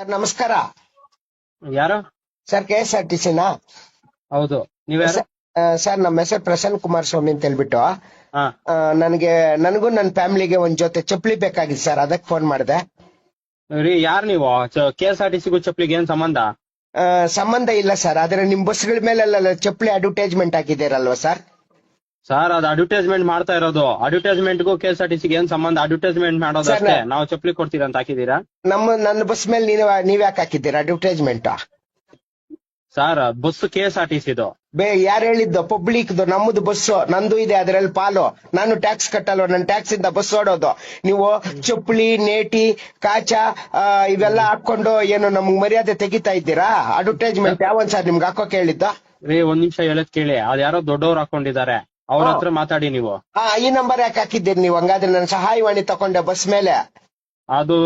Sir ನಮಸ್ಕಾರ. ಯಾರು? Sir K S R T ಸಿನಾ ಹೌದು. ಸರ್ ನಮ್ಮ ಹೆಸರು ಪ್ರಸನ್ನ ಕುಮಾರ್ ಸ್ವಾಮಿ ಅಂತ ಹೇಳ್ಬಿಟ್ಟು. ಹಾ. ನನಗೆ ನನಗೂ ನನ್ನ ಫ್ಯಾಮಿಲಿಗೆ ಒಂದ್ ಜೊತೆ ಚಪ್ಪಲಿ ಬೇಕಾಗಿತ್ತು ಸರ್ ಅದಕ್ಕೆ ಫೋನ್ ಮಾಡಿದೆ. ರೀ ಯಾರ್ ನೀವು? ಕೆ ಎಸ್ ಆರ್ ಟಿ ಸಿಗೂ ಚಪ್ಲಿಗೆ ಏನ್ ಸಂಬಂಧ? ಸಂಬಂಧ ಇಲ್ಲ ಸರ್ ಆದ್ರೆ ನಿಮ್ ಬಸ್ಗಳ ಮೇಲೆಲ್ಲ ಚಪ್ಪಲಿ ಅಡ್ವರ್ಟೈಸ್ಮೆಂಟ್ ಹಾಕಿದ್ದೀರಲ್ವಾ ಸರ್? ಸರ್ ಅದು ಅಡ್ವರ್ಟೈಸ್ಮೆಂಟ್ ಮಾಡ್ತಾ ಇರೋದು. ಅಡ್ವರ್ಟೈಸ್ಮೆಂಟ್ಗೂ ಕೆ ಎಸ್ ಆರ್ ಟಿ ಸಿಗೆ ಏನ್ ಸಂಬಂಧ? ಅಡ್ವರ್ಟೈಸ್ಮೆಂಟ್ ಮಾಡೋದು ಅಷ್ಟೇ ನಾವು ಚಪ್ಪಲಿ ಕೊಡ್ತೀರಾ ಅಂತ ಹಾಕಿದೀರಾ ನಮ್ಮ ನನ್ನ ಬಸ್ ಮೇಲೆ ನೀವ್ ನೀವ್ ಯಾಕೆ ಹಾಕಿದ್ದೀರಾ advertisement sir bus K S R T ಸಿದು ಬೇ ಯಾರು ಹೇಳಿದ್ದು? ಪಬ್ಲಿಕ್ ನಮ್ಮದು ಬಸ್ಸು ನಂದು ಇದೆ ಅದರಲ್ಲಿ ಪಾಲು. ನಾನು ಟ್ಯಾಕ್ಸ್ ಕಟ್ಟಲ್ವ? ನನ್ನ ಟ್ಯಾಕ್ಸ್ ಇಂದ ಬಸ್ ಓಡೋದು. ನೀವು ಚಪ್ಪಲಿ ನೇಟಿ ಕಾಚ ಇವೆಲ್ಲ ಹಾಕೊಂಡು ಏನು ನಮ್ಗ್ ಮರ್ಯಾದೆ ತೆಗಿತಾ ಇದ್ದೀರಾ? ಅಡ್ವರ್ಟೈಸ್ಮೆಂಟ್ ಯಾವನ್ ಸರ್ ನಿಮ್ಗೆ ಹಾಕೋಕೆ ಹೇಳಿದ್ದ? ರೀ ಒಂದ್ ನಿಮಿಷ ಹೇಳದ್ ಕೇಳಿ. ಅದ್ ಯಾರೋ ದೊಡ್ಡವ್ರು ಹಾಕೊಂಡಿದ್ದಾರೆ. ಅವ್ರ ಹತ್ರ ಮಾತಾಡಿ ನೀವು. ಆ ಈ ನಂಬರ್ ಯಾಕೆ ಹಾಕಿದ್ದೀರಿ ನೀವು? ಹಂಗಾದ್ರೆ ನನ್ನ ಸಹಾಯವಾಣಿ ತಕೊಂಡೆ ಬಸ್ ಮೇಲೆ. ಅದು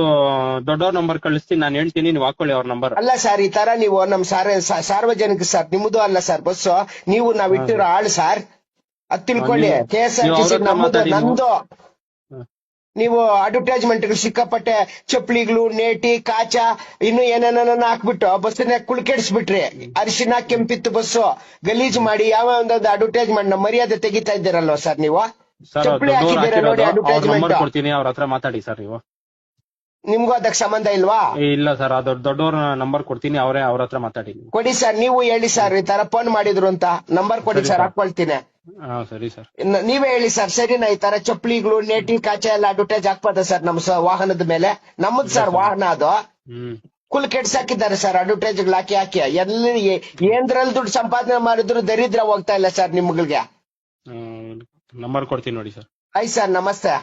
ದೊಡ್ಡವ್ರ ನಂಬರ್ ಕಳಿಸ್ತೀನಿ ನಾನು ಹೇಳ್ತೀನಿ ನೀವು ಹಾಕೊಳ್ಳಿ ಅವ್ರ ನಂಬರ್ ಅಲ್ಲ ಸರ್ ಈ ತರ ನೀವು ನಮ್ ಸಾರ್ ಸಾರ್ವಜನಿಕ ಸರ್ ನಿಮ್ಮದು ಅಲ್ಲ ಸರ್ ಬಸ್ ನೀವು ನಾವ್ ಇಟ್ಟಿರೋ ಆಳ್ ಸರ್ ಅದ್ ತಿಳ್ಕೊಳ್ಳಿ. K S R T C ನಮ್ಮದು ಮಾತಾಡಿ ನೀವು. ಅಡ್ವರ್ಟೈಸ್ಮೆಂಟ್ಗಳು ಸಿಕ್ಕಾಪಟ್ಟೆ ಚಪ್ಪಲಿಗಳು ನೇಟಿ ಕಾಚ ಇನ್ನು ಏನೇನ ಹಾಕ್ಬಿಟ್ಟು ಬಸ್ಸನ್ನ ಕುಳ್ಕೆಡ್ಸ್ಬಿಟ್ರಿ ಅರಿಶಿನ ಕೆಂಪಿತ್ತು ಬಸ್ಸು ಗಲೀಜ್ ಮಾಡಿ ಯಾವ ಒಂದೊಂದು ಅಡ್ವರ್ಟೈಸ್ಮೆಂಟ್ನ ಮರ್ಯಾದೆ ತೆಗಿತಾ ಇದ್ದೀರಲ್ವಾ ಸರ್ ನೀವು? ಚಪ್ಪಲಿ ದೊಡ್ಡವ್ರು ಹಾಕಿದ್ದೀರಾ ನೋಡಿ ಹಾಕಿರೋದು ಅಡ್ವರ್ಟೈಸ್ಮೆಂಟ್ ಕೊಡ್ತೀನಿ ಅವ್ರ ಹತ್ರ ಮಾತಾಡಿ ಸರ್ ನೀವು. ನಿಮ್ಗೂ ಅದಕ್ಕೆ ಸಂಬಂಧ ಇಲ್ವಾ? ಇಲ್ಲ ಸರ್ ಅದು ದೊಡ್ಡವ್ರ ನಂಬರ್ ಕೊಡ್ತೀನಿ ಅವರೇ ಅವ್ರ ಹತ್ರ ಮಾತಾಡಿ ಕೊಡಿ ಸರ್ ನೀವು ಹೇಳಿ ಸರ್ ಈ ತರ ಫೋನ್ ಮಾಡಿದ್ರು ಅಂತ. ನಂಬರ್ ಕೊಡಿ ಸರಿ. ಹಾಕೊಳ್ತೀನಿ ಸರಿ ಸರ್. ನೀವೇ ಹೇಳಿ ಸರ್ ಸರಿನಾ ಈ ತರ ಚಪ್ಪಲಿಗಳು ನೇಟಿಂಗ್ ಕಾಚೆ ಎಲ್ಲ ಅಡ್ವರ್ಟೈಸ್ ಹಾಕ್ಬಾರ್ದ ಸರ್ ನಮ್ ವಾಹನದ ಮೇಲೆ? ನಮ್ಮದ್ ಸರ್ ವಾಹನ ಅದು. ಕುಲ್ ಕೆಡ್ಸಾಕಿದ್ದಾರೆ ಸರ್ ಅಡ್ವರ್ಟೈಸ್ ಹಾಕಿ ಹಾಕಿ. ಎಲ್ಲಿ ಏನ್ದ್ರಲ್ಲಿ ದುಡ್ಡು ಸಂಪಾದನೆ ಮಾಡಿದ್ರು ದರಿದ್ರ ಹೋಗ್ತಾ ಇಲ್ಲ ಸರ್ ನಿಮ್ಗಳಿಗೆ. ನಂಬರ್ ಕೊಡ್ತೀನಿ ನೋಡಿ ಸರ್. ಆಯ್ತು ಸರ್ ನಮಸ್ತೆ.